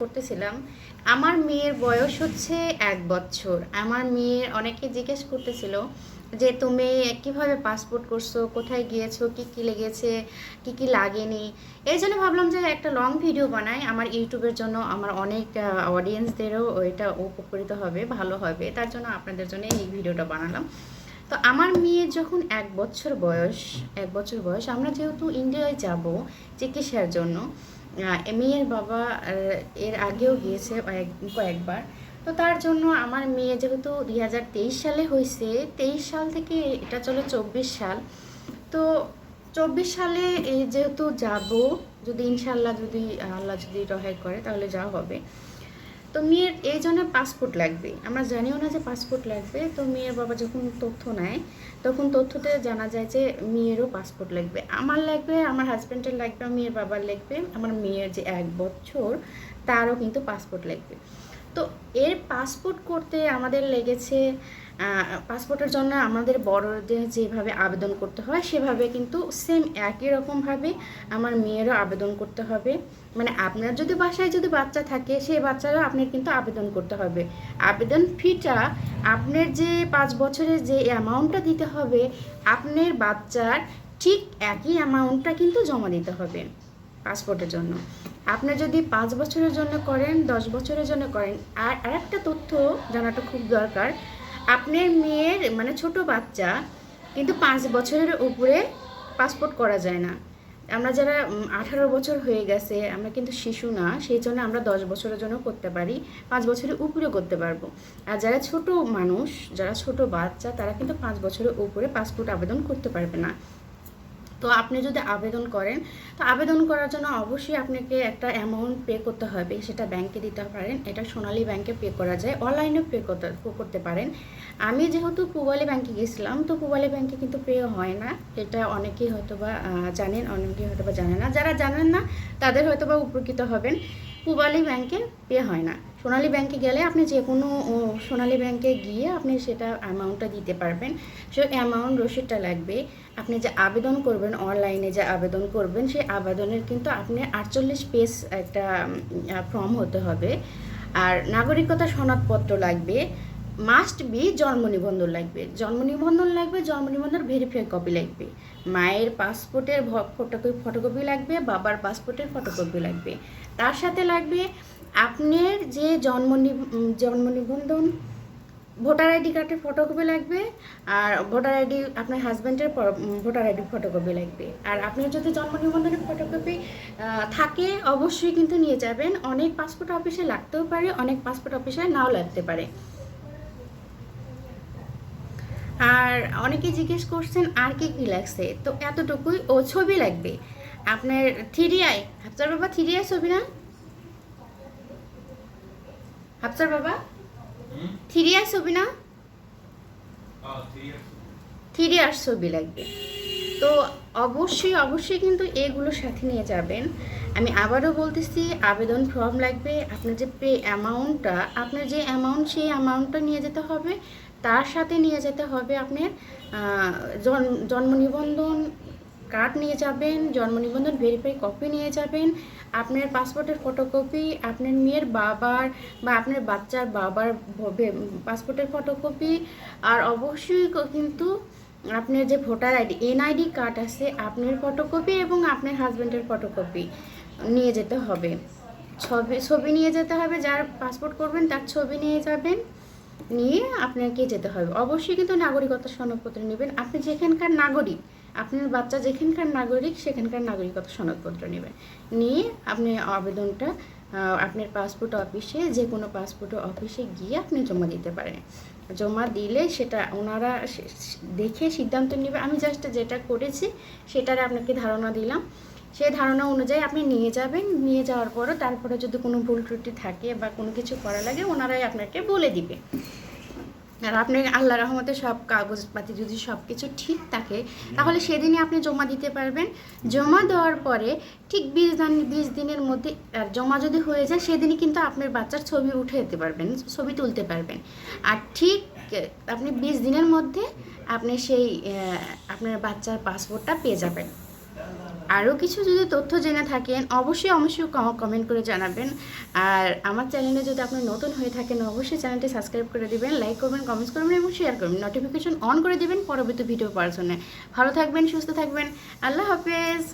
করতেছিলাম। আমার মেয়ের বয়স হচ্ছে এক বছর। আমার মেয়ের অনেকে জিজ্ঞেস করতেছিল যে, তুমি কীভাবে পাসপোর্ট করছ? কোথায় গিয়েছো? কি কি লেগেছে? কি কি লাগেনি? এই জন্য ভাবলাম যে, একটা লং ভিডিও বানাই। আমার ইউটিউবের জন্য আমার অনেক অডিয়েন্সদেরও এটা উপকৃত হবে, ভালো হবে। তার জন্য আপনাদের জন্য এই ভিডিওটা বানালাম। তো আমার মেয়ের যখন এক বছর বয়স, এক বছর বয়স, আমরা যেহেতু ইন্ডিয়ায় যাব চিকিৎসার জন্য মেয়ের বাবা এর আগেও গিয়েছে কয়েকবার। তো তার জন্য আমার মেয়ে যেহেতু দুই হাজার তেইশ সালে হয়েছে তেইশ সাল থেকে এটা চলে চব্বিশ সাল। তো চব্বিশ সালে এই যেহেতু যাব, যদি ইনশাল্লাহ যদি আল্লাহ যদি রহে করে, তাহলে যাওয়া হবে। তো মেয়ের এই জন্য পাসপোর্ট লাগবে আমরা জানিও না যে পাসপোর্ট লাগবে, তো মেয়ের বাবা যখন তথ্য নেয়, তখন তথ্যতে জানা যায় যে মেয়েরও পাসপোর্ট লাগবে। আমার লাগবে, আমার হাজব্যান্ডের লাগবে, মেয়ের বাবার লাগবে, আমার মেয়ের যে এক বছর, তারও কিন্তু পাসপোর্ট লাগবে। তো এর পাসপোর্ট করতে আমাদের লেগেছে পাসপোর্টের জন্য আমাদের বড়দের যেভাবে আবেদন করতে হয়, সেভাবে কিন্তু সেম একই রকমভাবে আমার মেয়েরও আবেদন করতে হবে। মানে আপনার যদি বাসায় যদি বাচ্চা থাকে, সেই বাচ্চারও আপনার কিন্তু আবেদন করতে হবে। আবেদন ফিটা আপনার যে পাঁচ বছরের যে অ্যামাউন্টটা দিতে হবে, আপনার বাচ্চার ঠিক একই অ্যামাউন্টটা কিন্তু জমা দিতে হবে পাসপোর্টের জন্য। আপনি যদি পাঁচ বছরের জন্য করেন, দশ বছরের জন্য করেন, আর আরেকটা তথ্য জানাটা খুব দরকার, আপনার মেয়ের মানে ছোট বাচ্চা কিন্তু পাঁচ বছরের উপরে পাসপোর্ট করা যায় না। আমরা যারা আঠারো বছর হয়ে গেছে, আমরা কিন্তু শিশু না, সেই জন্য আমরা দশ বছরের জন্য করতে পারি, পাঁচ বছরের উপরে করতে পারব। আর যারা ছোট মানুষ, যারা ছোট বাচ্চা, তারা কিন্তু পাঁচ বছরের উপরে পাসপোর্ট আবেদন করতে পারবে না। তো আপনি যদি আবেদন করেন, তো আবেদন করার জন্য অবশ্যই আপনাকে একটা অ্যামাউন্ট পে করতে হবে। সেটা ব্যাংকে দিতে পারেন। এটা সোনালী ব্যাংকে পে করা যায়। অনলাইনেও পে করতে করতে পারেন। আমি যেহেতু পুবালি ব্যাংকে গেছিলাম, তো পুবালি ব্যাংকে কিন্তু পে হয় না। এটা অনেকেই হয়তো বা জানেন, অনেকেই হয়তো বা জানে না। যারা জানেন না, তাদের হয়তোবা উপকৃত হবেন। পুবালি ব্যাংকে পে হয় না। সোনালী ব্যাংকে গেলে আপনি যে কোনো সোনালী ব্যাংকে গিয়ে আপনি সেটা অ্যামাউন্টটা দিতে পারবেন। সে অ্যামাউন্ট রসিদটা লাগবে। আপনি যে আবেদন করবেন অনলাইনে যে আবেদন করবেন, সেই আবেদনের কিন্তু আপনি আটচল্লিশ পেজ একটা ফর্ম হতে হবে। আর নাগরিকতা সনদপত্র লাগবে। মাস্ট বি জন্ম নিবন্ধন লাগবে। জন্ম নিবন্ধন লাগবে জন্ম নিবন্ধন ভেরিফাই কপি লাগবে। মায়ের পাসপোর্টের ফটোকপি ফটোকপি লাগবে, বাবার পাসপোর্টের ফটোকপি লাগবে। তার সাথে লাগবে আপনার যে জন্ম জন্ম নিবন্ধন ভোটার আইডি কার্ডের ফটোকপি লাগবে, আর ভোটার আইডি আপনার হাজব্যান্ডের ভোটার আইডি ফটোকপি লাগবে। আর আপনার যদি জন্ম নিবন্ধনের ফটোকপি থাকে, অবশ্যই কিন্তু নিয়ে যাবেন। অনেক পাসপোর্ট অফিসে লাগতেও পারে, অনেক পাসপোর্ট অফিসে নাও লাগতে পারে। আর অনেকে জিজ্ঞেস করছেন আর কি কি লাগছে? তো এতটুকুই ও ছবি লাগবে। আপনার থ্রি আই হাফসার বাবা থ্রি আই ছবি না? হাফসার বাবা? থ্রি আই ছবি না? থ্রি আর ছবি লাগবে। তো অবশ্যই অবশ্যই কিন্তু এগুলো সাথে নিয়ে যাবেন। আমি আবারও বলতেছি আবেদন ফর্ম লাগবে। আপনার যে পে অ্যামাউন্টটা আপনার যে অ্যামাউন্ট সেই অ্যামাউন্টটা নিয়ে যেতে হবে। তার সাথে নিয়ে যেতে হবে আপনার জন্ম নিবন্ধন কার্ড নিয়ে যাবেন, জন্ম নিবন্ধন ভেরিফাই কপি নিয়ে যাবেন, আপনার পাসপোর্টের ফটোকপি আপনার মেয়ের বাবার বা আপনার বাচ্চার বাবার পাসপোর্টের ফটোকপি আর অবশ্যই কিন্তু আপনার যে ভোটার আইডি এনআইডি কার্ড আছে, আপনার ফটোকপি এবং আপনার হাজব্যান্ডের ফটোকপি নিয়ে যেতে হবে। ছবি ছবি নিয়ে যেতে হবে, যার পাসপোর্ট করবেন তার ছবি নিয়ে যাবেন। নিয়ে আপনাকে যেতে হবে। অবশ্যই কিন্তু নাগরিকতা সনদপত্র নেবেন। আপনি যেখানকার নাগরিক, আপনার বাচ্চা যেখানকার নাগরিক, সেখানকার নাগরিকতা সনদপত্র নেবেন। নিয়ে আপনি আবেদনটা আপনার পাসপোর্ট অফিসে যে কোনো পাসপোর্ট অফিসে গিয়ে আপনি জমা দিতে পারেন। জমা দিলে সেটা ওনারা দেখে সিদ্ধান্ত নেবে। আমি জাস্ট যেটা করেছি, সেটার আপনাকে ধারণা দিলাম। সেই ধারণা অনুযায়ী আপনি নিয়ে যাবেন নিয়ে যাওয়ার পরও তারপরে যদি কোনো ভুল ত্রুটি থাকে বা কোনো কিছু করা লাগে ওনারাই আপনাকে বলে দিবে। আর আপনার আল্লাহ রহমতে সব কাগজপাতি যদি সব কিছু ঠিক থাকে তাহলে সেদিনই আপনি জমা দিতে পারবেন। জমা দেওয়ার পরে ঠিক বিশ দিন বিশ দিনের মধ্যে আর জমা যদি হয়ে যায় সেদিনই কিন্তু আপনার বাচ্চার ছবি উঠে যেতে পারবেন ছবি তুলতে পারবেন। আর ঠিক আপনি বিশ দিনের মধ্যে আপনি সেই আপনার বাচ্চার পাসপোর্টটা পেয়ে যাবেন। আরও কিছু যদি তথ্য জেনে থাকেন, অবশ্যই অবশ্যই কমেন্ট করে জানাবেন। আর আমার চ্যানেলে যদি আপনি নতুন হয়ে থাকেন, অবশ্যই চ্যানেলটি সাবস্ক্রাইব করে দেবেন লাইক করবেন কমেন্টস করবেন এবং শেয়ার করবেন। নোটিফিকেশন অন করে দেবেন পরবর্তী ভিডিও পাওয়ার জন্য। ভালো থাকবেন, সুস্থ থাকবেন। আল্লাহ হাফেজ।